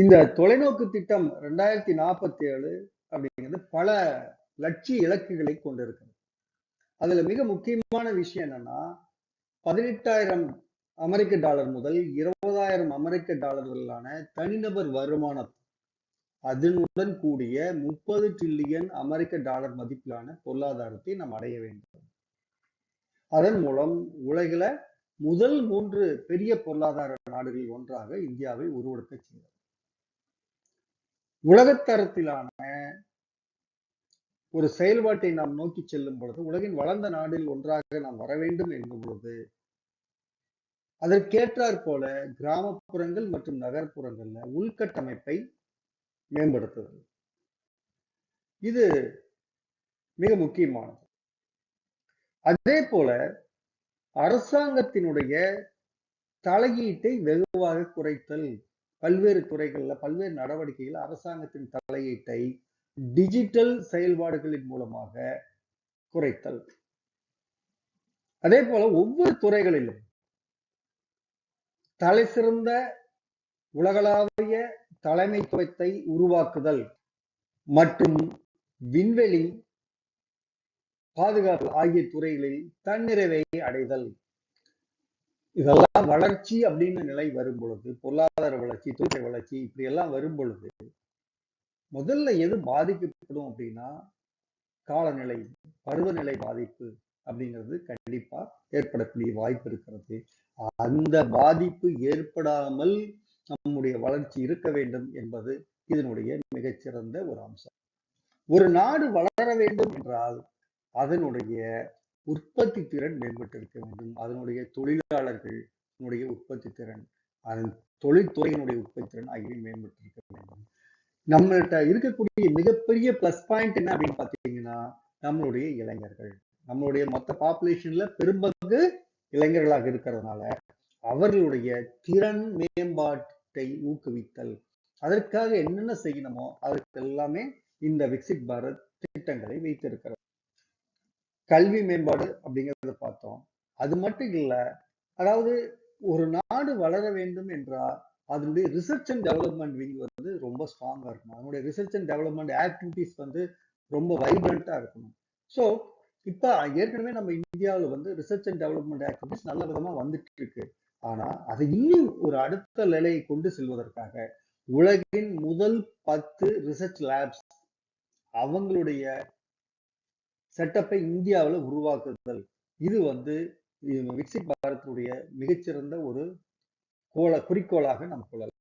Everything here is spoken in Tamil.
இந்த தொலைநோக்கு திட்டம் ரெண்டாயிரத்தி நாற்பத்தி ஏழு அப்படிங்கிறது பல லட்சிய இலக்குகளை கொண்டிருக்கிறது. அதுல மிக முக்கியமான விஷயம் என்னன்னா பதினெட்டாயிரம் அமெரிக்க டாலர் முதல் இருபதாயிரம் அமெரிக்க டாலர்களான தனிநபர் வருமானம் அதனுடன் கூடிய முப்பது டிரில்லியன் அமெரிக்க டாலர் மதிப்பிலான பொருளாதாரத்தை நாம் அடைய வேண்டும். அதன் மூலம் உலகில முதல் மூன்று பெரிய பொருளாதார நாடுகளில் ஒன்றாக இந்தியாவை உருவெடுக்க செய்தது. உலகத்தரத்திலான ஒரு செயல்பாட்டை நாம் நோக்கி செல்லும் பொழுது உலகின் வளர்ந்த நாடில் ஒன்றாக நாம் வர வேண்டும் என்கும் பொழுது அதற்கேற்றாற் போல கிராமப்புறங்கள் மற்றும் நகர்ப்புறங்கள்ல உள்கட்டமைப்பை மேம்படுத்துதல் இது மிக முக்கியமானது. அதே போல அரசாங்கத்தினுடைய தலையீட்டை வெகுவாக குறைத்தல் பல்வேறு துறைகள்ல பல்வேறு நடவடிக்கைகள் அரசாங்கத்தின் தலையீட்டை டிஜிட்டல் செயல்பாடுகளின் மூலமாக குறைத்தல். அதே போல ஒவ்வொரு துறைகளிலும் தலை சிறந்த உலகளாவிய தலைமைத்துவத்தை உருவாக்குதல் மற்றும் விண்வெளி பாதுகாப்பு ஆகிய துறைகளில் தன்னிறைவை அடைதல். இதெல்லாம் வளர்ச்சி அப்படின்னு நிலை வரும் பொழுது பொருளாதார வளர்ச்சி தொழில் வளர்ச்சி இப்படி எல்லாம் வரும் பொழுது முதல்ல எது பாதிக்கப்படும் அப்படின்னா காலநிலை பருவநிலை பாதிப்பு அப்படிங்கிறது கண்டிப்பா ஏற்படக்கூடிய வாய்ப்பு இருக்கிறது. அந்த பாதிப்பு ஏற்படாமல் நம்முடைய வளர்ச்சி இருக்க வேண்டும் என்பது இதனுடைய மிகச்சிறந்த ஒரு அம்சம். ஒரு நாடு வளர வேண்டும் என்றால் அதனுடைய உற்பத்தி திறன் மேம்பட்டிருக்க வேண்டும். அதனுடைய தொழிலாளர்கள் உற்பத்தி திறன் அதன் தொழில்துறையினுடைய உற்பத்தி திறன் ஆகியவை மேம்பட்டிருக்க வேண்டும். நம்மள்கிட்ட இருக்கக்கூடிய மிகப்பெரிய பிளஸ் பாயிண்ட் என்ன அப்படின்னு பாத்தீங்கன்னா நம்மளுடைய இளைஞர்கள். நம்மளுடைய மொத்த பாப்புலேஷன்ல பெரும்பங்கு இளைஞர்களாக இருக்கிறதுனால அவர்களுடைய திறன் மேம்பாட்டை ஊக்குவித்தல் அதற்காக என்னென்ன செய்யணுமோ அதற்கு எல்லாமே இந்த விக்சிட் பாரத் திட்டங்களை வைத்திருக்கிறது கல்வி மேம்பாடு அப்படிங்கிறத பார்த்தோம். அது மட்டும் இல்ல அதாவது ஒரு நாடு வளர வேண்டும் என்றால் அதனுடைய ரிசர்ச் அண்ட் டெவலப்மெண்ட் விங் வந்து ரொம்ப ஸ்ட்ராங்கா இருக்கணும். அதனுடைய ரிசர்ச் அண்ட் டெவலப்மெண்ட் ஆக்டிவிட்டிஸ் வந்து ரொம்ப வைப்ரண்ட்டாக இருக்கணும். ஸோ இப்போ ஏற்கனவே நம்ம இந்தியாவில் வந்து ரிசர்ச் அண்ட் டெவலப்மெண்ட் ஆக்டிவிட்டிஸ் நல்ல விதமா வந்துட்டு இருக்கு. ஆனா அதை இன்னும் ஒரு அடுத்த நிலையை கொண்டு செல்வதற்காக உலகின் முதல் பத்து ரிசர்ச் லேப்ஸ் அவங்களுடைய செட்டப்பை இந்தியாவில் உருவாக்குதல். இது வந்து விக்சிட் பாரத்தினுடைய மிகச்சிறந்த ஒரு கோல குறிக்கோளாக நாம் கொள்ளலாம்.